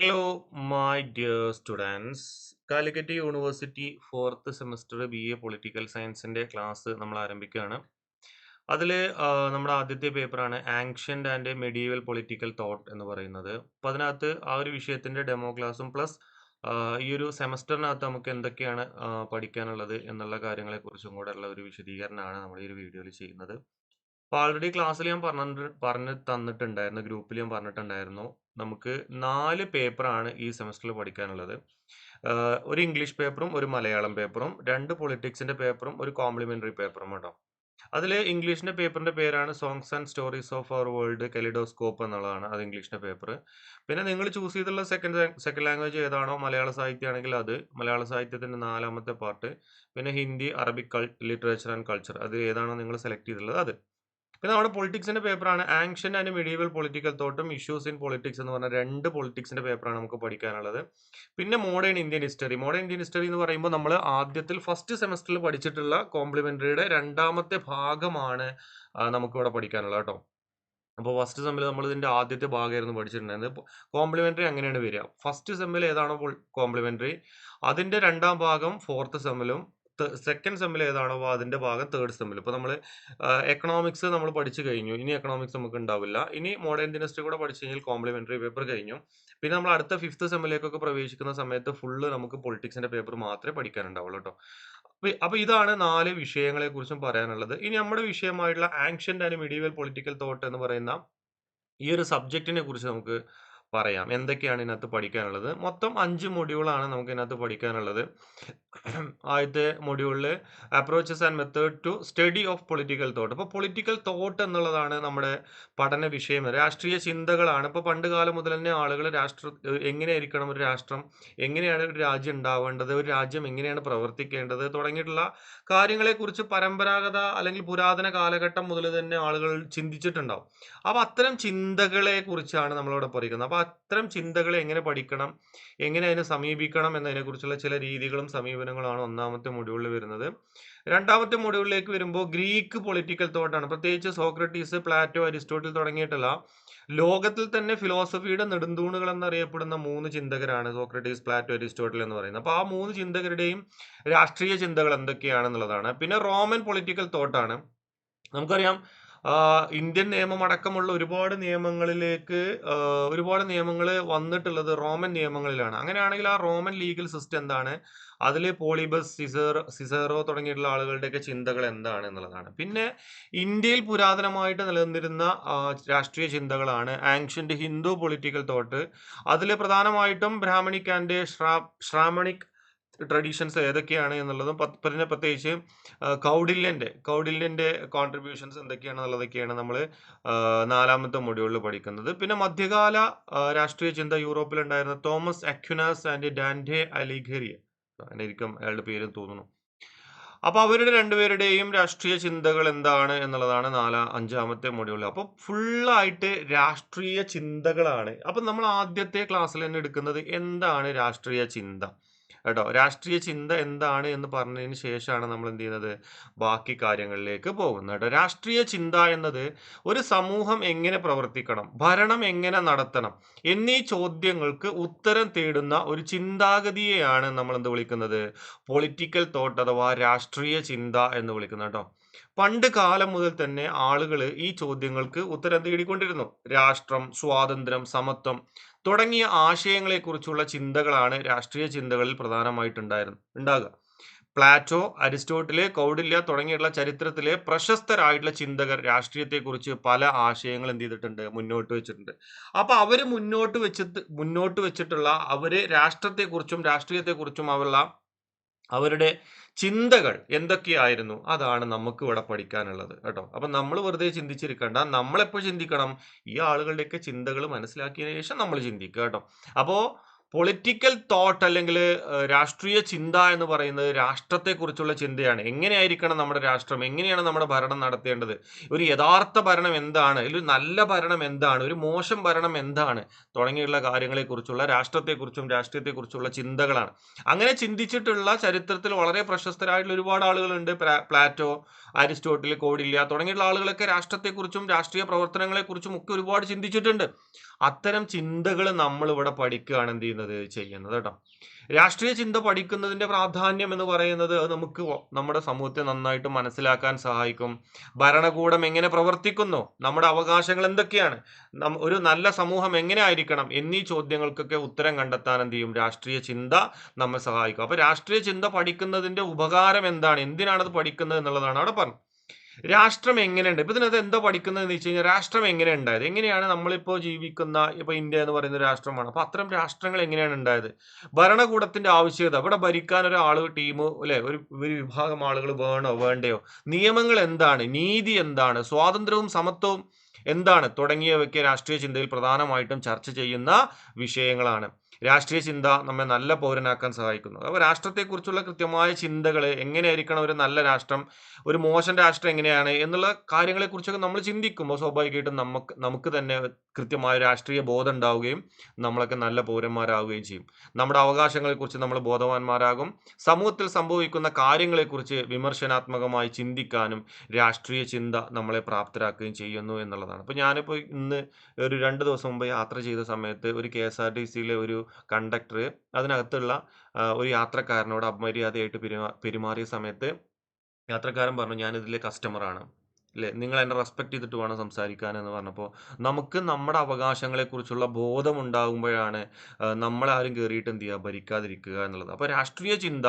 Hello my dear students Calicut university fourth semester B A political സയൻസിന്റെ class നമ്മൾ ആരംഭിക്കുകയാണ്. അതിൽ നമ്മുടെ ആദ്യത്തെ പേപ്പറാണ് ancient and medieval political thought എന്ന് പറയുന്നത്. അപ്പോൾ അതിനകത്ത് ആ ഒരു വിഷയത്തിന്റെ ഡെമോ ക്ലാസ്സും പ്ലസ് ഈ ഒരു സെമസ്റ്ററിനകത്ത് നമുക്ക് എന്തൊക്കെയാണ് പഠിക്കാനുള്ളത് എന്നുള്ള കാര്യങ്ങളെക്കുറിച്ചും കൂടെ ഉള്ള ഒരു വിശദീകരണമാണ് നമ്മൾ ഈ ഒരു വീഡിയോയിൽ ചെയ്യുന്നത്. അപ്പോൾ ആൾറെഡി ക്ലാസ്സിൽ ഞാൻ പറഞ്ഞു പറഞ്ഞ് തന്നിട്ടുണ്ടായിരുന്നു ഗ്രൂപ്പിൽ ഞാൻ പറഞ്ഞിട്ടുണ്ടായിരുന്നു. നമുക്ക് നാല് പേപ്പറാണ് ഈ സെമസ്റ്ററിൽ പഠിക്കാനുള്ളത്. ഒരു ഇംഗ്ലീഷ് പേപ്പറും ഒരു മലയാളം പേപ്പറും രണ്ട് പൊളിറ്റിക്സിന്റെ പേപ്പറും ഒരു കോംപ്ലിമെന്ററി പേപ്പറും കേട്ടോ. അതിൽ ഇംഗ്ലീഷിന്റെ പേപ്പറിന്റെ പേരാണ് songs and stories of our world kaleidoscope എന്നുള്ളതാണ് അത് ഇംഗ്ലീഷിന്റെ പേപ്പർ പിന്നെ നിങ്ങൾ ചൂസ് ചെയ്തിട്ടുള്ള സെക്കൻഡ് സെക്കൻഡ് ലാംഗ്വേജ് ഏതാണോ മലയാള സാഹിത്യമാണെങ്കിൽ അത് മലയാള സാഹിത്യത്തിന്റെ നാലാമത്തെ പാർട്ട് പിന്നെ Hindi Arabic literature and culture അത് ഏതാണോ നിങ്ങൾ സെലക്ട് ചെയ്തിട്ടുള്ളത് അത്. പിന്നെ നമ്മുടെ പൊളിറ്റിക്സിന്റെ പേപ്പറാണ് ആങ്ഷൻ ആൻഡ് മെഡീവൽ പൊളിറ്റിക്കൽ തോട്ടും ഇഷ്യൂസ് ഇൻ പൊളിറ്റിക്സ് എന്ന് പറഞ്ഞ രണ്ട് പൊളിറ്റിക്സിന്റെ പേപ്പറാണ് നമുക്ക് പഠിക്കാനുള്ളത്. പിന്നെ modern Indian history modern Indian history എന്ന് പറയുമ്പോൾ നമ്മൾ ആദ്യത്തിൽ ഫസ്റ്റ് സെമസ്റ്ററിൽ പഠിച്ചിട്ടുള്ള കോംപ്ലിമെന്ററിയുടെ രണ്ടാമത്തെ ഭാഗമാണ് നമുക്കിവിടെ പഠിക്കാനുള്ളത് കേട്ടോ. അപ്പോൾ ഫസ്റ്റ് സെമ്മിൽ നമ്മൾ ഇതിന്റെ ആദ്യത്തെ ഭാഗമായിരുന്നു പഠിച്ചിട്ടുണ്ടായിരുന്നത്. കോംപ്ലിമെന്ററി അങ്ങനെയാണ് വരിക. ഫസ്റ്റ് സെമ്മിൽ ഏതാണോ കോംപ്ലിമെന്ററി അതിന്റെ രണ്ടാം ഭാഗം ഫോർത്ത് സെമ്മിലും സെക്കൻഡ് സെമ്മിൽ ഏതാണോ അതിന്റെ ഭാഗം തേർഡ് സെമ്മിൽ ഇപ്പോൾ നമ്മൾ എക്കണോമിക്സ് നമ്മൾ പഠിച്ചു കഴിഞ്ഞു. ഇനി എക്കണോമിക്സ് നമുക്ക് ഉണ്ടാവില്ല. ഇനി മോഡേൺ ഇൻഡസ്ട്രി കൂടെ പഠിച്ചു കഴിഞ്ഞാൽ കോംപ്ലിമെന്ററി പേപ്പർ കഴിഞ്ഞു. പിന്നെ നമ്മൾ അടുത്ത ഫിഫ്ത്ത് സെമ്മിലേക്കൊക്കെ പ്രവേശിക്കുന്ന സമയത്ത് ഫുള്ള് നമുക്ക് പൊളിറ്റിക്സിന്റെ പേപ്പർ മാത്രമേ പഠിക്കാനുണ്ടാവുള്ളൂ കേട്ടോ. അപ്പൊ ഇതാണ് നാല് വിഷയങ്ങളെ കുറിച്ചും പറയാനുള്ളത്. ഇനി നമ്മുടെ വിഷയമായിട്ടുള്ള ancient and medieval political thought എന്ന് പറയുന്ന ഈ ഒരു സബ്ജക്റ്റിനെ കുറിച്ച് നമുക്ക് പറയാം. എന്തൊക്കെയാണ് ഇതിനകത്ത് പഠിക്കാനുള്ളത്? മൊത്തം അഞ്ച് മൊഡ്യൂളാണ് നമുക്ക് ഇതിനകത്ത് പഠിക്കാനുള്ളത്. ആദ്യത്തെ മൊഡ്യൂളിൽ approaches and method to study of political thought അപ്പോൾ പൊളിറ്റിക്കൽ തോട്ട് എന്നുള്ളതാണ് നമ്മുടെ പഠന വിഷയം. രാഷ്ട്രീയ ചിന്തകളാണ്. ഇപ്പോൾ പണ്ട് കാലം മുതൽ തന്നെ ആളുകൾ രാഷ്ട്ര എങ്ങനെയായിരിക്കണം ഒരു രാഷ്ട്രം? എങ്ങനെയാണ് ഒരു രാജ്യം ഉണ്ടാവേണ്ടത്? ഒരു രാജ്യം എങ്ങനെയാണ് പ്രവർത്തിക്കേണ്ടത്? തുടങ്ങിയിട്ടുള്ള കാര്യങ്ങളെക്കുറിച്ച് പരമ്പരാഗത അല്ലെങ്കിൽ പുരാതന കാലഘട്ടം മുതൽ തന്നെ ആളുകൾ ചിന്തിച്ചിട്ടുണ്ടാവും. അപ്പോൾ അത്തരം ചിന്തകളെ കുറിച്ചാണ് നമ്മളിവിടെ പഠിക്കുന്നത്. അപ്പോൾ അത്തരം ചിന്തകളെ എങ്ങനെ പഠിക്കണം? എങ്ങനെ അതിനെ സമീപിക്കണം എന്നതിനെക്കുറിച്ചുള്ള ചില രീതികളും സമീപനങ്ങളുമാണ് ഒന്നാമത്തെ മൊഡ്യൂളിൽ വരുന്നത്. രണ്ടാമത്തെ മൊഡ്യൂളിലേക്ക് വരുമ്പോൾ ഗ്രീക്ക് പൊളിറ്റിക്കൽ തോട്ടാണ്. പ്രത്യേകിച്ച് സോക്രട്ടീസ് പ്ലാറ്റോ അരിസ്റ്റോട്ടിൽ തുടങ്ങിയിട്ടുള്ള ലോകത്തിൽ തന്നെ ഫിലോസഫിയുടെ നെടുന്തൂണുകൾ എന്നറിയപ്പെടുന്ന മൂന്ന് ചിന്തകരാണ് സോക്രട്ടീസ് പ്ലാറ്റോ അരിസ്റ്റോട്ടിൽ എന്ന് പറയുന്നത്. അപ്പോൾ ആ മൂന്ന് ചിന്തകരുടെയും രാഷ്ട്രീയ ചിന്തകൾ എന്തൊക്കെയാണെന്നുള്ളതാണ്. പിന്നെ റോമൻ പൊളിറ്റിക്കൽ തോട്ടാണ്. നമുക്കറിയാം ഇന്ത്യൻ നിയമം അടക്കമുള്ള ഒരുപാട് നിയമങ്ങളിലേക്ക് ഒരുപാട് നിയമങ്ങൾ വന്നിട്ടുള്ളത് റോമൻ നിയമങ്ങളിലാണ്. അങ്ങനെയാണെങ്കിൽ ആ റോമൻ ലീഗൽ സിസ്റ്റം എന്താണ്? അതിൽ പോളിബസ് സിസേർ സിസേറോ തുടങ്ങിയിട്ടുള്ള ആളുകളുടെയൊക്കെ ചിന്തകൾ എന്താണ് എന്നുള്ളതാണ്. പിന്നെ ഇന്ത്യയിൽ പുരാതനമായിട്ട് നിലനിന്നിരുന്ന രാഷ്ട്രീയ ചിന്തകളാണ് ആൻഷ്യന്റ് ഹിന്ദു പൊളിറ്റിക്കൽ തോട്ട്. അതിൽ പ്രധാനമായിട്ടും ബ്രാഹ്മണിക് ആൻഡ് ശ്രാ ശ്രാമണിക് ട്രഡീഷൻസ് ഏതൊക്കെയാണ് എന്നുള്ളതും പിന്നെ പ്രത്യേകിച്ച് കൗഡില്യന്റെ കൗഡില്യന്റെ കോൺട്രിബ്യൂഷൻസ് എന്തൊക്കെയാണെന്നുള്ളതൊക്കെയാണ് നമ്മൾ നാലാമത്തെ മൊഡ്യൂളിൽ പഠിക്കുന്നത്. പിന്നെ മധ്യകാല രാഷ്ട്രീയ ചിന്ത യൂറോപ്പിലുണ്ടായിരുന്ന തോമസ് അക്യുനാസ് ആൻഡ് ഡാൻഡെ അലിഘരിയ അങ്ങനെയായിരിക്കും അയാളുടെ പേര് തോന്നുന്നു. അപ്പോൾ അവരുടെ രണ്ടുപേരുടെയും രാഷ്ട്രീയ ചിന്തകൾ എന്താണ് എന്നുള്ളതാണ് നാലാ അഞ്ചാമത്തെ മൊഡ്യൂളിൽ അപ്പൊ ഫുള്ളായിട്ട് രാഷ്ട്രീയ ചിന്തകളാണ്. അപ്പൊ നമ്മൾ ആദ്യത്തെ ക്ലാസ്സിൽ തന്നെ എടുക്കുന്നത് എന്താണ് രാഷ്ട്രീയ ചിന്ത? കേട്ടോ. രാഷ്ട്രീയ ചിന്ത എന്താണ് എന്ന് പറഞ്ഞതിന് ശേഷമാണ് നമ്മൾ എന്ത് ചെയ്യുന്നത്? ബാക്കി കാര്യങ്ങളിലേക്ക് പോകുന്നത് കേട്ടോ. രാഷ്ട്രീയ ചിന്ത എന്നത് ഒരു സമൂഹം എങ്ങനെ പ്രവർത്തിക്കണം? ഭരണം എങ്ങനെ നടത്തണം? എന്നീ ചോദ്യങ്ങൾക്ക് ഉത്തരം തേടുന്ന ഒരു ചിന്താഗതിയെയാണ് നമ്മൾ എന്ത് വിളിക്കുന്നത്? പൊളിറ്റിക്കൽ തോട്ട് അഥവാ രാഷ്ട്രീയ ചിന്ത എന്ന് വിളിക്കുന്നത് കേട്ടോ. പണ്ട് കാലം മുതൽ തന്നെ ആളുകൾ ഈ ചോദ്യങ്ങൾക്ക് ഉത്തരം തേടിക്കൊണ്ടിരുന്നു. രാഷ്ട്രം സ്വാതന്ത്ര്യം സമത്വം തുടങ്ങിയ ആശയങ്ങളെക്കുറിച്ചുള്ള ചിന്തകളാണ് രാഷ്ട്രീയ ചിന്തകളിൽ പ്രധാനമായിട്ടുണ്ടായിരുന്നു ഉണ്ടാകുക. പ്ലാറ്റോ അരിസ്റ്റോട്ടിൽ കൗഡില്യ തുടങ്ങിയുള്ള ചരിത്രത്തിലെ പ്രശസ്തരായിട്ടുള്ള ചിന്തകർ രാഷ്ട്രീയത്തെക്കുറിച്ച് പല ആശയങ്ങൾ എന്ത് ചെയ്തിട്ടുണ്ട് മുന്നോട്ട് വെച്ചിട്ടുണ്ട്. അപ്പോൾ അവർ മുന്നോട്ട് വെച്ചിട്ട് മുന്നോട്ട് വെച്ചിട്ടുള്ള അവർ രാഷ്ട്രത്തെക്കുറിച്ചും രാഷ്ട്രീയത്തെക്കുറിച്ചും അവരുള്ള അവരുടെ ചിന്തകൾ എന്തൊക്കെയായിരുന്നു അതാണ് നമുക്ക് ഇവിടെ പഠിക്കാനുള്ളത് കേട്ടോ. അപ്പൊ നമ്മൾ വെറുതെ ചിന്തിച്ചിരിക്കണ്ട. നമ്മളെപ്പോൾ ചിന്തിക്കണം? ഈ ആളുകളുടെയൊക്കെ ചിന്തകൾ മനസ്സിലാക്കിയതിനു ശേഷം നമ്മൾ ചിന്തിക്കുക കേട്ടോ. അപ്പോ പൊളിറ്റിക്കൽ തോട്ട് അല്ലെങ്കിൽ രാഷ്ട്രീയ ചിന്ത എന്ന് പറയുന്നത് രാഷ്ട്രത്തെക്കുറിച്ചുള്ള ചിന്തയാണ്. എങ്ങനെയായിരിക്കണം നമ്മുടെ രാഷ്ട്രം? എങ്ങനെയാണ് നമ്മുടെ ഭരണം നടത്തേണ്ടത്? ഒരു യഥാർത്ഥ ഭരണം എന്താണ്? ഒരു നല്ല ഭരണം എന്താണ്? ഒരു മോശം ഭരണം എന്താണ്? തുടങ്ങിയുള്ള കാര്യങ്ങളെക്കുറിച്ചുള്ള രാഷ്ട്രത്തെക്കുറിച്ചും രാഷ്ട്രീയത്തെക്കുറിച്ചുള്ള ചിന്തകളാണ്. അങ്ങനെ ചിന്തിച്ചിട്ടുള്ള ചരിത്രത്തിൽ വളരെ പ്രശസ്തരായിട്ടുള്ള ഒരുപാട് ആളുകളുണ്ട്. പ്ലാറ്റോ അരിസ്റ്റോട്ടിൽ കോഡില്ല തുടങ്ങിയുള്ള ആളുകളൊക്കെ രാഷ്ട്രത്തെക്കുറിച്ചും രാഷ്ട്രീയ പ്രവർത്തനങ്ങളെക്കുറിച്ചും ഒക്കെ ഒരുപാട് ചിന്തിച്ചിട്ടുണ്ട്. അത്തരം ചിന്തകൾ നമ്മളിവിടെ പഠിക്കുകയാണ് എന്ത് ചെയ്യുന്നത്? ചെയ്യുന്നത് കേട്ടോ. രാഷ്ട്രീയ ചിന്ത പഠിക്കുന്നതിന്റെ പ്രാധാന്യം എന്ന് പറയുന്നത് അത് നമുക്ക് നമ്മുടെ സമൂഹത്തെ നന്നായിട്ട് മനസ്സിലാക്കാൻ സഹായിക്കും. ഭരണകൂടം എങ്ങനെ പ്രവർത്തിക്കുന്നു? നമ്മുടെ അവകാശങ്ങൾ എന്തൊക്കെയാണ്? ഒരു നല്ല സമൂഹം എങ്ങനെ ആയിരിക്കണം? എന്നീ ചോദ്യങ്ങൾക്കൊക്കെ ഉത്തരം കണ്ടെത്താൻ എന്ത് ചെയ്യും? രാഷ്ട്രീയ ചിന്ത നമ്മെ സഹായിക്കും. അപ്പോൾ രാഷ്ട്രീയ ചിന്ത പഠിക്കുന്നതിന്റെ ഉപകാരം എന്താണ്? എന്തിനാണത് പഠിക്കുന്നത് എന്നുള്ളതാണ് അവിടെ പറഞ്ഞത്. രാഷ്ട്രം എങ്ങനെയുണ്ട്? ഇപ്പൊ ഇതിനകത്ത് എന്താ പഠിക്കുന്നത് എന്ന് വെച്ച് കഴിഞ്ഞാൽ രാഷ്ട്രം എങ്ങനെ ഉണ്ടായത് എങ്ങനെയാണ് നമ്മളിപ്പോ ജീവിക്കുന്ന ഇപ്പൊ ഇന്ത്യ എന്ന് പറയുന്ന രാഷ്ട്രമാണ്. അപ്പൊ അത്തരം രാഷ്ട്രങ്ങൾ എങ്ങനെയാണ് ഉണ്ടായത്? ഭരണകൂടത്തിന്റെ ആവശ്യകത ഇവിടെ ഭരിക്കാൻ ഒരാൾ ടീം അല്ലെ? ഒരു ഒരു വിഭാഗം ആളുകൾ വേണോ വേണ്ടയോ? നിയമങ്ങൾ എന്താണ്? നീതി എന്താണ്? സ്വാതന്ത്ര്യവും സമത്വവും എന്താണ്? തുടങ്ങിയവയ്ക്ക് രാഷ്ട്രീയ ചിന്തയിൽ പ്രധാനമായിട്ടും ചർച്ച ചെയ്യുന്ന വിഷയങ്ങളാണ്. രാഷ്ട്രീയ ചിന്ത നമ്മെ നല്ല പൗരനാക്കാൻ സഹായിക്കുന്നു. അപ്പോൾ രാഷ്ട്രത്തെക്കുറിച്ചുള്ള കൃത്യമായ ചിന്തകൾ എങ്ങനെയായിരിക്കണം ഒരു നല്ല രാഷ്ട്രം ഒരു മോശം രാഷ്ട്രം എങ്ങനെയാണ് എന്നുള്ള കാര്യങ്ങളെക്കുറിച്ചൊക്കെ നമ്മൾ ചിന്തിക്കുമ്പോൾ സ്വാഭാവികമായിട്ടും നമുക്ക് നമുക്ക് തന്നെ കൃത്യമായ രാഷ്ട്രീയ ബോധം ഉണ്ടാവുകയും നമ്മളൊക്കെ നല്ല പൗരന്മാരാവുകയും ചെയ്യും. നമ്മുടെ അവകാശങ്ങളെക്കുറിച്ച് നമ്മൾ ബോധവാന്മാരാകും. സമൂഹത്തിൽ സംഭവിക്കുന്ന കാര്യങ്ങളെക്കുറിച്ച് വിമർശനാത്മകമായി ചിന്തിക്കാനും രാഷ്ട്രീയ ചിന്ത നമ്മളെ പ്രാപ്തരാക്കുകയും ചെയ്യുന്നു എന്നുള്ളതാണ്. അപ്പോൾ ഞാനിപ്പോൾ ഇന്ന് ഒരു രണ്ട് ദിവസം മുമ്പ് യാത്ര ചെയ്ത സമയത്ത് ഒരു കെ എസ് ആർ ടി സിയിലെ ഒരു കണ്ടക്ടർ അതിനകത്തുള്ള ഒരു യാത്രക്കാരനോട് അപമര്യാദയായിട്ട് പെരുമാ പെരുമാറിയ സമയത്ത് യാത്രക്കാരൻ പറഞ്ഞു ഞാനിതിലെ കസ്റ്റമറാണ് അല്ലേ നിങ്ങൾ എന്നെ റെസ്പെക്ട് ചെയ്തിട്ട് വേണം സംസാരിക്കാൻ എന്ന് പറഞ്ഞപ്പോൾ നമുക്ക് നമ്മുടെ അവകാശങ്ങളെക്കുറിച്ചുള്ള ബോധം ഉണ്ടാകുമ്പോഴാണ് നമ്മളെ നമ്മളാരും കയറിയിട്ട് എന്ത് ചെയ്യുക ഭരിക്കാതിരിക്കുക എന്നുള്ളത്. അപ്പോൾ രാഷ്ട്രീയ ചിന്ത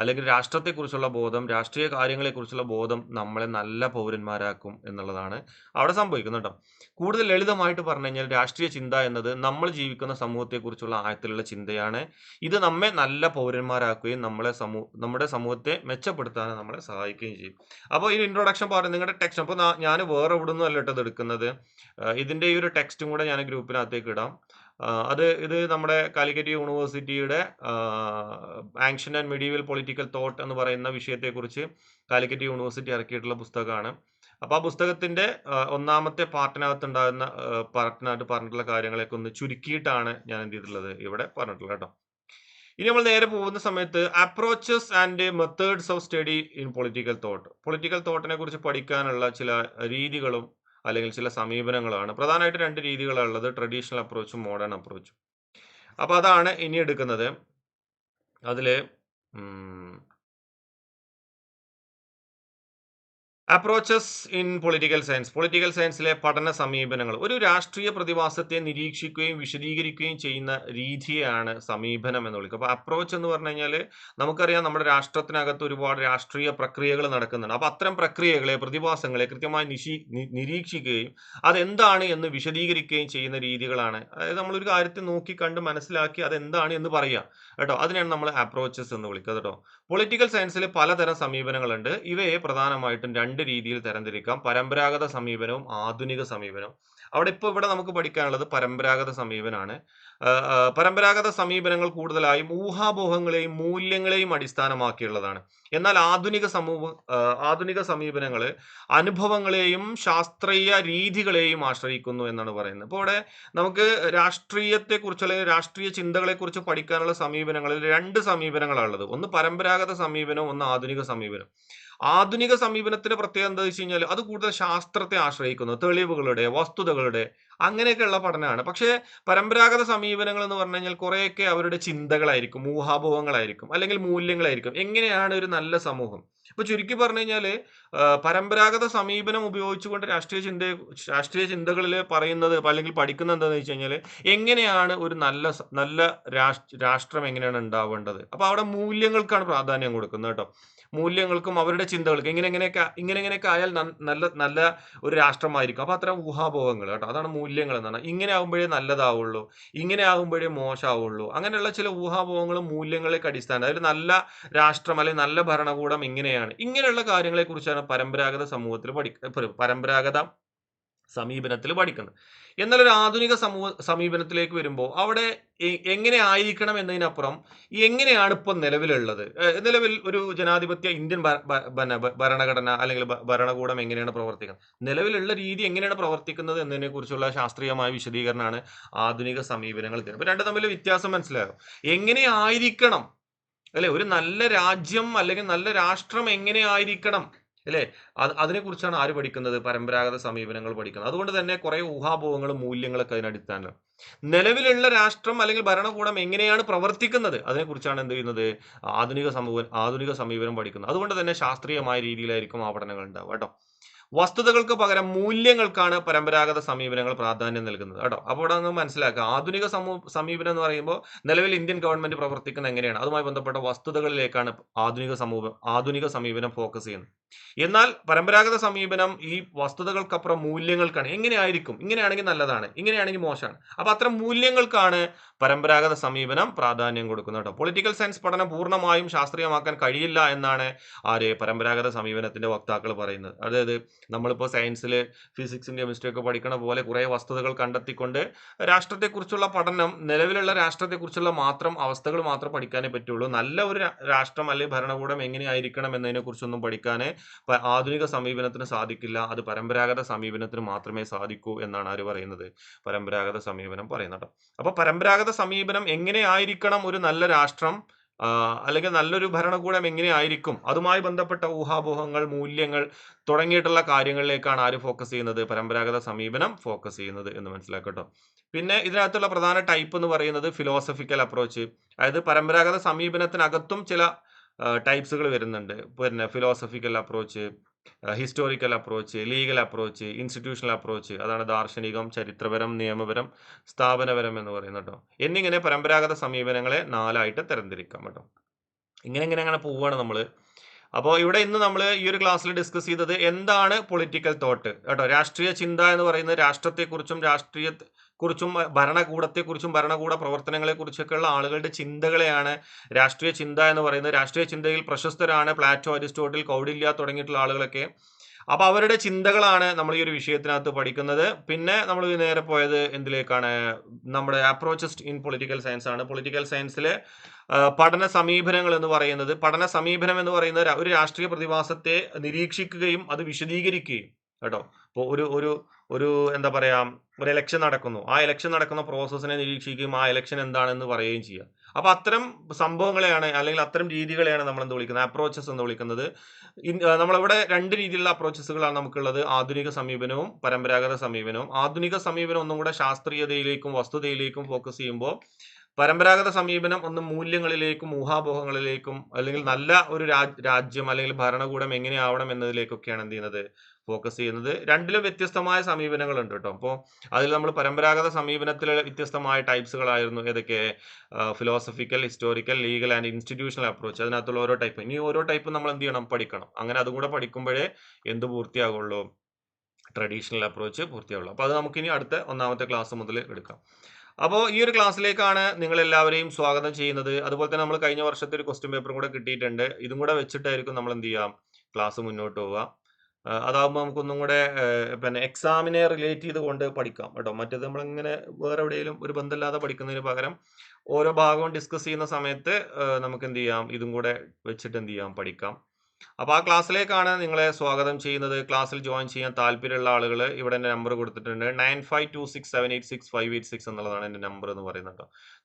അല്ലെങ്കിൽ രാഷ്ട്രത്തെക്കുറിച്ചുള്ള ബോധം രാഷ്ട്രീയ കാര്യങ്ങളെക്കുറിച്ചുള്ള ബോധം നമ്മളെ നല്ല പൗരന്മാരാക്കും എന്നുള്ളതാണ് അവിടെ സംഭവിക്കുന്നത് കേട്ടോ കൂടുതൽ ലളിതമായിട്ട് പറഞ്ഞു കഴിഞ്ഞാൽ രാഷ്ട്രീയ ചിന്ത എന്നത് നമ്മൾ ജീവിക്കുന്ന സമൂഹത്തെക്കുറിച്ചുള്ള ആഴത്തിലുള്ള ചിന്തയാണ്. ഇത് നമ്മെ നല്ല പൗരന്മാരാക്കുകയും നമ്മളെ സമൂഹ നമ്മുടെ സമൂഹത്തെ മെച്ചപ്പെടുത്താനും നമ്മളെ സഹായിക്കുകയും ചെയ്യും. അപ്പോൾ ഈ ഇൻട്രൊഡക്ഷൻ പറഞ്ഞു നിങ്ങളുടെ ടെക്സ്റ്റ് അപ്പോൾ ഞാൻ വേറെ എവിടെ നിന്നും അല്ല ഇത് എടുക്കുന്നത്. ഇതിന്റെ ഈ ഒരു ടെക്സ്റ്റും കൂടെ ഞാൻ ഗ്രൂപ്പിനകത്തേക്ക് ഇടാം. അത് ഇത് നമ്മുടെ കാലിക്കറ്റ് യൂണിവേഴ്സിറ്റിയുടെ ancient and medieval political thought എന്ന് പറയുന്ന വിഷയത്തെക്കുറിച്ച് കാലിക്കറ്റ് യൂണിവേഴ്സിറ്റി ഇറക്കിയിട്ടുള്ള പുസ്തകമാണ്. അപ്പോൾ ആ പുസ്തകത്തിന്റെ ഒന്നാമത്തെ പാർട്ടിനകത്ത് ഉണ്ടാകുന്ന പാർട്ടിനകത്ത് പറഞ്ഞിട്ടുള്ള കാര്യങ്ങളൊക്കെ ഒന്ന് ചുരുക്കിയിട്ടാണ് ഞാൻ എന്ത് ചെയ്തിട്ടുള്ളത് ഇവിടെ പറഞ്ഞിട്ടുള്ളത് കേട്ടോ. ഇനി നമ്മൾ നേരെ പോകുന്ന സമയത്ത് approaches and methods of study in political thought political തോട്ടിനെ കുറിച്ച് പഠിക്കാനുള്ള ചില രീതികളും അല്ലെങ്കിൽ ചില സമീപനങ്ങളാണ്. പ്രധാനമായിട്ട് രണ്ട് രീതികളുള്ളത് ട്രഡീഷണൽ അപ്രോച്ചും മോഡേൺ അപ്രോച്ചും അപ്പോൾ അതാണ് ഇനി എടുക്കുന്നത്. അതിൽ approaches in political science political സയൻസിലെ പഠന സമീപനങ്ങൾ. ഒരു രാഷ്ട്രീയ പ്രതിഭാസത്തെ നിരീക്ഷിക്കുകയും വിശദീകരിക്കുകയും ചെയ്യുന്ന രീതിയാണ് സമീപനം എന്ന് വിളിക്കുക. അപ്പോൾ അപ്രോച്ച് എന്ന് പറഞ്ഞു കഴിഞ്ഞാൽ നമുക്കറിയാം നമ്മുടെ രാഷ്ട്രത്തിനകത്ത് ഒരുപാട് രാഷ്ട്രീയ പ്രക്രിയകൾ നടക്കുന്നുണ്ട്. അപ്പോൾ അത്തരം പ്രക്രിയകളെ പ്രതിഭാസങ്ങളെ കൃത്യമായി നിശീ നിരീക്ഷിക്കുകയും അതെന്താണ് എന്ന് വിശദീകരിക്കുകയും ചെയ്യുന്ന രീതികളാണ്. അതായത് നമ്മളൊരു കാര്യത്തെ നോക്കി കണ്ട് മനസ്സിലാക്കി അതെന്താണ് എന്ന് പറയുക കേട്ടോ? അതിനാണ് നമ്മൾ അപ്രോച്ചസ് എന്ന് വിളിക്കുക കേട്ടോ. പൊളിറ്റിക്കൽ സയൻസിൽ പലതരം സമീപനങ്ങളുണ്ട്. ഇവയെ പ്രധാനമായിട്ടും രണ്ട് രീതിയിൽ തരംതിരിക്കാം. പരമ്പരാഗത സമീപനവും ആധുനിക സമീപനവും. അവിടെ ഇപ്പോൾ ഇവിടെ നമുക്ക് പഠിക്കാനുള്ളത് പരമ്പരാഗത സമീപനമാണ് പരമ്പരാഗത സമീപനങ്ങൾ കൂടുതലായും ഊഹാപോഹങ്ങളെയും മൂല്യങ്ങളെയും അടിസ്ഥാനമാക്കിയുള്ളതാണ്. എന്നാൽ ആധുനിക സമൂഹ ആധുനിക സമീപനങ്ങൾ അനുഭവങ്ങളെയും ശാസ്ത്രീയ രീതികളെയും ആശ്രയിക്കുന്നു എന്നാണ് പറയുന്നത്. ഇപ്പോൾ ഇവിടെ നമുക്ക് രാഷ്ട്രീയത്തെക്കുറിച്ച് അല്ലെങ്കിൽ രാഷ്ട്രീയ ചിന്തകളെക്കുറിച്ച് പഠിക്കാനുള്ള സമീപനങ്ങളിൽ രണ്ട് സമീപനങ്ങളാണുള്ളത് ഒന്ന് പരമ്പരാഗത സമീപനം ഒന്ന് ആധുനിക സമീപനം. ആധുനിക സമീപനത്തിന്റെ പ്രത്യേകത എന്താ വെച്ച് കഴിഞ്ഞാൽ അത് കൂടുതൽ ശാസ്ത്രത്തെ ആശ്രയിക്കുന്നു. തെളിവുകളുടെ വസ്തുതകളുടെ അങ്ങനെയൊക്കെയുള്ള പഠനമാണ്. പക്ഷേ പരമ്പരാഗത സമീപനങ്ങൾ എന്ന് പറഞ്ഞു കഴിഞ്ഞാൽ കുറേയൊക്കെ അവരുടെ ചിന്തകളായിരിക്കും ഊഹാഭോഹങ്ങളായിരിക്കും അല്ലെങ്കിൽ മൂല്യങ്ങളായിരിക്കും. എങ്ങനെയാണ് ഒരു നല്ല സമൂഹം? ഇപ്പൊ ചുരുക്കി പറഞ്ഞു കഴിഞ്ഞാൽ പരമ്പരാഗത സമീപനം ഉപയോഗിച്ചുകൊണ്ട് രാഷ്ട്രീയ ചിന്ത രാഷ്ട്രീയ ചിന്തകളിൽ പറയുന്നത് അല്ലെങ്കിൽ പഠിക്കുന്നത് എന്താണെന്ന് വെച്ച് കഴിഞ്ഞാൽ എങ്ങനെയാണ് ഒരു നല്ല നല്ല രാഷ്ട്രം എങ്ങനെയാണ് ഉണ്ടാവേണ്ടത്? അപ്പൊ അവിടെ മൂല്യങ്ങൾക്കാണ് പ്രാധാന്യം കൊടുക്കുന്നത് കേട്ടോ. മൂല്യങ്ങൾക്കും അവരുടെ ചിന്തകൾക്കും. ഇങ്ങനെ ഇങ്ങനെയൊക്കെ ഇങ്ങനെ ഇങ്ങനെയൊക്കെ ആയാൽ നല്ല നല്ല ഒരു രാഷ്ട്രമായിരിക്കും. അപ്പൊ അത്തരം ഊഹാഭോഗങ്ങൾ കേട്ടോ. അതാണ് മൂല്യങ്ങൾ എന്നാണ്. ഇങ്ങനെ ആകുമ്പോഴേ നല്ലതാവുള്ളൂ. ഇങ്ങനെ ആകുമ്പോഴേ മോശമാവുള്ളൂ. അങ്ങനെയുള്ള ചില ഊഹാഭോഗങ്ങളും മൂല്യങ്ങളൊക്കെ അടിസ്ഥാനം. അതായത് നല്ല രാഷ്ട്രം അല്ലെങ്കിൽ നല്ല ഭരണകൂടം ഇങ്ങനെയാണ്. ഇങ്ങനെയുള്ള കാര്യങ്ങളെക്കുറിച്ചാണ് പരമ്പരാഗത സമൂഹത്തിൽ പഠി പരമ്പരാഗത സമീപനത്തിൽ പഠിക്കുന്നത് എന്നാൽ ഒരു ആധുനിക സമൂഹ സമീപനത്തിലേക്ക് വരുമ്പോൾ അവിടെ എങ്ങനെ ആയിരിക്കണം എന്നതിനപ്പുറം എങ്ങനെയാണ് ഇപ്പം നിലവിലുള്ളത്? നിലവിൽ ഒരു ജനാധിപത്യ ഇന്ത്യൻ ഭരണഘടന അല്ലെങ്കിൽ ഭരണകൂടം എങ്ങനെയാണ് പ്രവർത്തിക്കുന്നത്? നിലവിലുള്ള രീതി എങ്ങനെയാണ് പ്രവർത്തിക്കുന്നത് എന്നതിനെ കുറിച്ചുള്ള ശാസ്ത്രീയമായ വിശദീകരണമാണ് ആധുനിക സമീപനങ്ങൾ തരുന്നത്. അപ്പോൾ രണ്ട് തമ്മിൽ വ്യത്യാസം മനസ്സിലാകും എങ്ങനെ ആയിരിക്കണം? അല്ലെ ഒരു നല്ല രാജ്യം അല്ലെങ്കിൽ നല്ല രാഷ്ട്രം എങ്ങനെ ആയിരിക്കണം? അല്ലെ? അത് അതിനെക്കുറിച്ചാണ് ആര് പഠിക്കുന്നത്? പരമ്പരാഗത സമീപനങ്ങൾ പഠിക്കുന്നത്. അതുകൊണ്ട് തന്നെ കുറെ ഊഹാപോഹങ്ങളും മൂല്യങ്ങളൊക്കെ അതിനടിസ്ഥാനം നിലവിലുള്ള രാഷ്ട്രം അല്ലെങ്കിൽ ഭരണകൂടം എങ്ങനെയാണ് പ്രവർത്തിക്കുന്നത്? അതിനെക്കുറിച്ചാണ് എന്ത് ചെയ്യുന്നത്? ആധുനിക സമൂഹം ആധുനിക സമീപനം പഠിക്കുന്നത്. അതുകൊണ്ട് തന്നെ ശാസ്ത്രീയമായ രീതിയിലായിരിക്കും ആ പഠനങ്ങൾ ഉണ്ടാവുക കേട്ടോ. വസ്തുതകൾക്ക് പകരം മൂല്യങ്ങൾക്കാണ് പരമ്പരാഗത സമീപനങ്ങൾ പ്രാധാന്യം നൽകുന്നത് കേട്ടോ. അപ്പോൾ ഇവിടെ നിന്ന് മനസ്സിലാക്കുക. ആധുനിക സമൂ സമീപനം എന്ന് പറയുമ്പോൾ നിലവിൽ ഇന്ത്യൻ ഗവൺമെന്റ് പ്രവർത്തിക്കുന്ന എങ്ങനെയാണ്? അതുമായി ബന്ധപ്പെട്ട വസ്തുതകളിലേക്കാണ് ആധുനിക സമൂഹം ആധുനിക സമീപനം ഫോക്കസ് ചെയ്യുന്നത്. എന്നാൽ പരമ്പരാഗത സമീപനം ഈ വസ്തുതകൾക്കപ്പുറം മൂല്യങ്ങൾക്കാണ്. എങ്ങനെയായിരിക്കും? ഇങ്ങനെയാണെങ്കിൽ നല്ലതാണ്. ഇങ്ങനെയാണെങ്കിൽ മോശമാണ്. അപ്പൊ അത്തരം മൂല്യങ്ങൾക്കാണ് പരമ്പരാഗത സമീപനം പ്രാധാന്യം കൊടുക്കുന്നത് കേട്ടോ. പൊളിറ്റിക്കൽ സയൻസ് പഠനം പൂർണമായും ശാസ്ത്രീയമാക്കാൻ കഴിയില്ല എന്നാണ് ആര് പരമ്പരാഗത സമീപനത്തിന്റെ വക്താക്കൾ പറയുന്നത്. അതായത് നമ്മളിപ്പോൾ സയൻസിൽ ഫിസിക്സും കെമിസ്ട്രിയും ഒക്കെ പഠിക്കണ പോലെ കുറേ വസ്തുതകൾ കണ്ടെത്തിക്കൊണ്ട് രാഷ്ട്രത്തെക്കുറിച്ചുള്ള പഠനം നിലവിലുള്ള രാഷ്ട്രത്തെക്കുറിച്ചുള്ള മാത്രം അവസ്ഥകൾ മാത്രം പഠിക്കാനേ പറ്റുള്ളൂ. നല്ല ഒരു രാഷ്ട്രം അല്ലെങ്കിൽ ഭരണകൂടം എങ്ങനെയായിരിക്കണം എന്നതിനെക്കുറിച്ചൊന്നും പഠിക്കാൻ ആധുനിക സമീപനത്തിന് സാധിക്കില്ല. അത് പരമ്പരാഗത സമീപനത്തിന് മാത്രമേ സാധിക്കൂ എന്നാണ് ആര് പറയുന്നത്. പരമ്പരാഗത സമീപനം പറയുന്നത് അപ്പോൾ പരമ്പരാഗത സമീപനം എങ്ങനെയായിരിക്കണം ഒരു നല്ല രാഷ്ട്രം? അല്ലെങ്കിൽ നല്ലൊരു ഭരണകൂടം എങ്ങനെയായിരിക്കും? അതുമായി ബന്ധപ്പെട്ട ഊഹാപോഹങ്ങൾ മൂല്യങ്ങൾ തുടങ്ങിയിട്ടുള്ള കാര്യങ്ങളിലേക്കാണ് ആര് ഫോക്കസ് ചെയ്യുന്നത്? പരമ്പരാഗത സമീപനം ഫോക്കസ് ചെയ്യുന്നത് എന്ന് മനസ്സിലാക്കട്ടോ പിന്നെ ഇതിനകത്തുള്ള പ്രധാന ടൈപ്പ് എന്ന് പറയുന്നത് ഫിലോസഫിക്കൽ അപ്രോച്ച് അതായത് പരമ്പരാഗത സമീപനത്തിനകത്തും ചില ടൈപ്സുകൾ വരുന്നുണ്ട്. പിന്നെ philosophical approach historical approach legal approach institutional approach അതാണ് ദാർശനികം ചരിത്രപരം നിയമപരം സ്ഥാപനപരം എന്ന് പറയുന്നത് കേട്ടോ. എന്നിങ്ങനെ പരമ്പരാഗത സമീപനങ്ങളെ നാലായിട്ട് തരംതിരിക്കാം കേട്ടോ. ഇങ്ങനെ ഇങ്ങനെ അങ്ങനെ പോവുകയാണ് നമ്മൾ അപ്പോൾ ഇവിടെ ഇന്ന് നമ്മൾ ഈ ഒരു ക്ലാസ്സിൽ ഡിസ്കസ് ചെയ്തത് എന്താണ് പൊളിറ്റിക്കൽ തോട്ട് കേട്ടോ രാഷ്ട്രീയ ചിന്ത എന്ന് പറയുന്നത് രാഷ്ട്രത്തെക്കുറിച്ചും രാഷ്ട്രീയ കുറിച്ചും ഭരണകൂടത്തെക്കുറിച്ചും ഭരണകൂട പ്രവർത്തനങ്ങളെക്കുറിച്ചൊക്കെയുള്ള ആളുകളുടെ ചിന്തകളെയാണ് രാഷ്ട്രീയ ചിന്ത എന്ന് പറയുന്നത്. രാഷ്ട്രീയ ചിന്തയിൽ പ്രശസ്തരാണ് പ്ലാറ്റോ അരിസ്റ്റോട്ടിൽ കൗഡില്യ തുടങ്ങിയിട്ടുള്ള ആളുകളൊക്കെ. അപ്പോൾ അവരുടെ ചിന്തകളാണ് നമ്മൾ ഈ ഒരു വിഷയത്തിനകത്ത് പഠിക്കുന്നത്. പിന്നെ നമ്മൾ നേരെ പോയത് എന്തിലേക്കാണ്? നമ്മുടെ അപ്രോച്ചസ് ഇൻ പൊളിറ്റിക്കൽ സയൻസ് ആണ്. പൊളിറ്റിക്കൽ സയൻസിലെ പഠന സമീപനങ്ങൾ എന്ന് പറയുന്നത്. പഠന സമീപനം എന്ന് പറയുന്നത് ഒരു രാഷ്ട്രീയ പ്രതിഭാസത്തെ നിരീക്ഷിക്കുകയും അത് വിശദീകരിക്കുകയും കേട്ടോ? ഇപ്പോൾ ഒരു ഒരു ഒരു എന്താ പറയുക ഒരു ഇലക്ഷൻ നടക്കുന്നു. ആ ഇലക്ഷൻ നടക്കുന്ന പ്രോസസ്സിനെ നിരീക്ഷിക്കുകയും ആ ഇലക്ഷൻ എന്താണെന്ന് പറയുകയും ചെയ്യുക. അപ്പോൾ അത്തരം സംഭവങ്ങളെയാണ് അല്ലെങ്കിൽ അത്തരം രീതികളെയാണ് നമ്മൾ എന്ത് വിളിക്കുന്നത്? അപ്രോച്ചസ് എന്ന് വിളിക്കുന്നത്. നമ്മളിവിടെ രണ്ട് രീതിയിലുള്ള അപ്രോച്ചസുകളാണ് നമുക്കുള്ളത്. ആധുനിക സമീപനവും പരമ്പരാഗത സമീപനവും. ആധുനിക സമീപനം ഒന്നും കൂടെ ശാസ്ത്രീയതയിലേക്കും വസ്തുതയിലേക്കും ഫോക്കസ് ചെയ്യുമ്പോൾ പരമ്പരാഗത സമീപനം ഒന്ന് മൂല്യങ്ങളിലേക്കും ഊഹാപോഹങ്ങളിലേക്കും അല്ലെങ്കിൽ നല്ല ഒരു രാജ്യം അല്ലെങ്കിൽ ഭരണകൂടം എങ്ങനെയാവണം എന്നതിലേക്കൊക്കെയാണ് എന്ത് ചെയ്യുന്നത്? ഫോക്കസ് ചെയ്യുന്നത്. രണ്ടിലും വ്യത്യസ്തമായ സമീപനങ്ങളുണ്ട് കേട്ടോ. അപ്പോൾ അതിൽ നമ്മൾ പരമ്പരാഗത സമീപനത്തിലെ വ്യത്യസ്തമായ ടൈപ്സുകളായിരുന്നു ഏതൊക്കെ? Philosophical historical legal and institutional approach അതിനകത്തുള്ള ഓരോ ടൈപ്പ് ഇനി ഓരോ ടൈപ്പും നമ്മൾ എന്ത് ചെയ്യണം? പഠിക്കണം. അങ്ങനെ അതും കൂടെ പഠിക്കുമ്പോഴേ എന്ത് പൂർത്തിയാകുള്ളൂ? Traditional approach പൂർത്തിയാവുള്ളൂ. അപ്പോൾ അത് നമുക്കിനി അടുത്ത ഒന്നാമത്തെ ക്ലാസ് മുതൽ എടുക്കാം. അപ്പോൾ ഈ ഒരു ക്ലാസ്സിലേക്കാണ് നിങ്ങൾ എല്ലാവരെയും സ്വാഗതം ചെയ്യുന്നത്. അതുപോലെ തന്നെ നമ്മൾ കഴിഞ്ഞ വർഷത്തെ ഒരു ക്വസ്റ്റ്യൻ പേപ്പറും കൂടെ കിട്ടിയിട്ടുണ്ട്. ഇതും കൂടെ വെച്ചിട്ടായിരിക്കും നമ്മൾ എന്ത് ചെയ്യാം? ക്ലാസ് മുന്നോട്ട് പോവുക. ആ, അതാവുമ്പോൾ നമുക്കൊന്നും കൂടെ പിന്നെ എക്സാമിനെ റിലേറ്റ് ചെയ്തുകൊണ്ട് പഠിക്കാം കേട്ടോ. മറ്റേത് നമ്മളിങ്ങനെ വേറെ എവിടെയെങ്കിലും ഒരു ബന്ധമില്ലാതെ പഠിക്കുന്നതിന് പകരം ഓരോ ഭാഗവും ഡിസ്കസ് ചെയ്യുന്ന സമയത്ത് നമുക്ക് എന്ത് ചെയ്യാം? ഇതും കൂടെ വെച്ചിട്ട് എന്ത് ചെയ്യാം? പഠിക്കാം. അപ്പോൾ ആ ക്ലാസ്സിലേക്കാണ് നിങ്ങളെ സ്വാഗതം ചെയ്യുന്നത്. ക്ലാസ്സിൽ ജോയിൻ ചെയ്യാൻ താല്പര്യമുള്ള ആളുകൾ ഇവിടെ എന്റെ നമ്പർ കൊടുത്തിട്ടുണ്ട്. Nine five two six seven eight six five eight six എന്നുള്ളതാണ് എന്റെ നമ്പർ എന്ന് പറയുന്നത്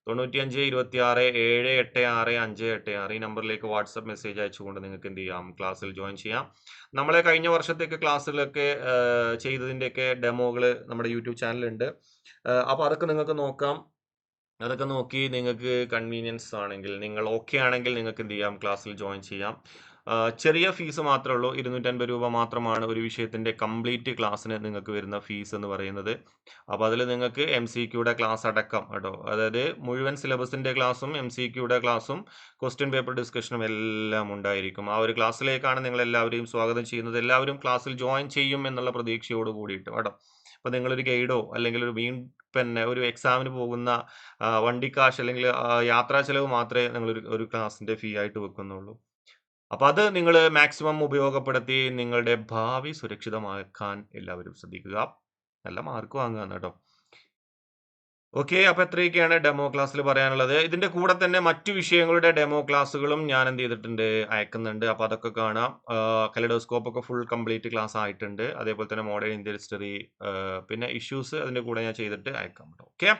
തൊണ്ണൂറ്റി തൊണ്ണൂറ്റിയഞ്ച് ഇരുപത്തി ആറ് ഏഴ് എട്ട് ആറ് അഞ്ച് എട്ട് ആറ് ഈ നമ്പറിലേക്ക് വാട്സപ്പ് മെസ്സേജ് അയച്ചുകൊണ്ട് നിങ്ങൾക്ക് എന്ത് ചെയ്യാം? ക്ലാസ്സിൽ ജോയിൻ ചെയ്യാം. നമ്മളെ കഴിഞ്ഞ വർഷത്തേക്ക് ക്ലാസ്സുകളൊക്കെ ചെയ്തതിന്റെയൊക്കെ ഡെമോകൾ നമ്മുടെ യൂട്യൂബ് ചാനലുണ്ട് അപ്പോൾ അതൊക്കെ നിങ്ങൾക്ക് നോക്കാം. അതൊക്കെ നോക്കി നിങ്ങൾക്ക് കൺവീനിയൻസ് ആണെങ്കിൽ നിങ്ങൾ ഓക്കെ ആണെങ്കിൽ നിങ്ങൾക്ക് എന്ത് ചെയ്യാം? ക്ലാസ്സിൽ ജോയിൻ ചെയ്യാം. ചെറിയ ഫീസ് മാത്രമേ ഉള്ളൂ ഇരുന്നൂറ്റൻപത് രൂപ മാത്രമാണ് ഒരു വിഷയത്തിന്റെ കംപ്ലീറ്റ് ക്ലാസ്സിന് നിങ്ങൾക്ക് വരുന്ന ഫീസ് എന്ന് പറയുന്നത്. അപ്പോൾ അതിൽ നിങ്ങൾക്ക് എം സി ക്യൂടെ ക്ലാസ് അടക്കം കേട്ടോ. അതായത് മുഴുവൻ സിലബസിന്റെ ക്ലാസ്സും എം സി ക്യൂടെ ക്ലാസ്സും ക്വസ്റ്റ്യൻ പേപ്പർ ഡിസ്കഷനും എല്ലാം ഉണ്ടായിരിക്കും. ആ ഒരു ക്ലാസ്സിലേക്കാണ് നിങ്ങൾ എല്ലാവരെയും സ്വാഗതം ചെയ്യുന്നത്. എല്ലാവരും ക്ലാസ്സിൽ ജോയിൻ ചെയ്യും എന്നുള്ള പ്രതീക്ഷയോട് കൂടിയിട്ട് കേട്ടോ. അപ്പോൾ നിങ്ങളൊരു ഗൈഡോ അല്ലെങ്കിൽ ഒരു വീൺ പിന്നെ ഒരു എക്സാമിന് പോകുന്ന വണ്ടിക്കാശ് അല്ലെങ്കിൽ യാത്രാ ചെലവ് മാത്രമേ നിങ്ങളൊരു ഒരു ക്ലാസ്സിന്റെ ഫീ ആയിട്ട് വെക്കുന്നുള്ളൂ. അപ്പോൾ അത് നിങ്ങൾ മാക്സിമം ഉപയോഗപ്പെടുത്തി നിങ്ങളുടെ ഭാവി സുരക്ഷിതമാക്കാൻ എല്ലാവരും ശ്രദ്ധിക്കുക. നല്ല മാർക്ക് വാങ്ങുക കേട്ടോ. ഓക്കെ അപ്പോൾ എത്രയൊക്കെയാണ് ഡെമോ ക്ലാസ്സിൽ പറയാനുള്ളത്? ഇതിന്റെ കൂടെ തന്നെ മറ്റു വിഷയങ്ങളുടെ ഡെമോ ക്ലാസ്സുകളും ഞാൻ എന്ത് ചെയ്തിട്ടുണ്ട് അയക്കുന്നുണ്ട്. അപ്പോൾ അതൊക്കെ കാണാം. കലഡോസ്കോപ്പ് ഒക്കെ ഫുൾ കംപ്ലീറ്റ് ക്ലാസ് ആയിട്ടുണ്ട്. അതേപോലെ തന്നെ മോഡേൺ ഇന്ത്യൻ ഹിസ്റ്ററി പിന്നെ ഇഷ്യൂസ് അതിന്റെ കൂടെ ഞാൻ ചെയ്തിട്ട് അയക്കാം കേട്ടോ. ഓക്കെ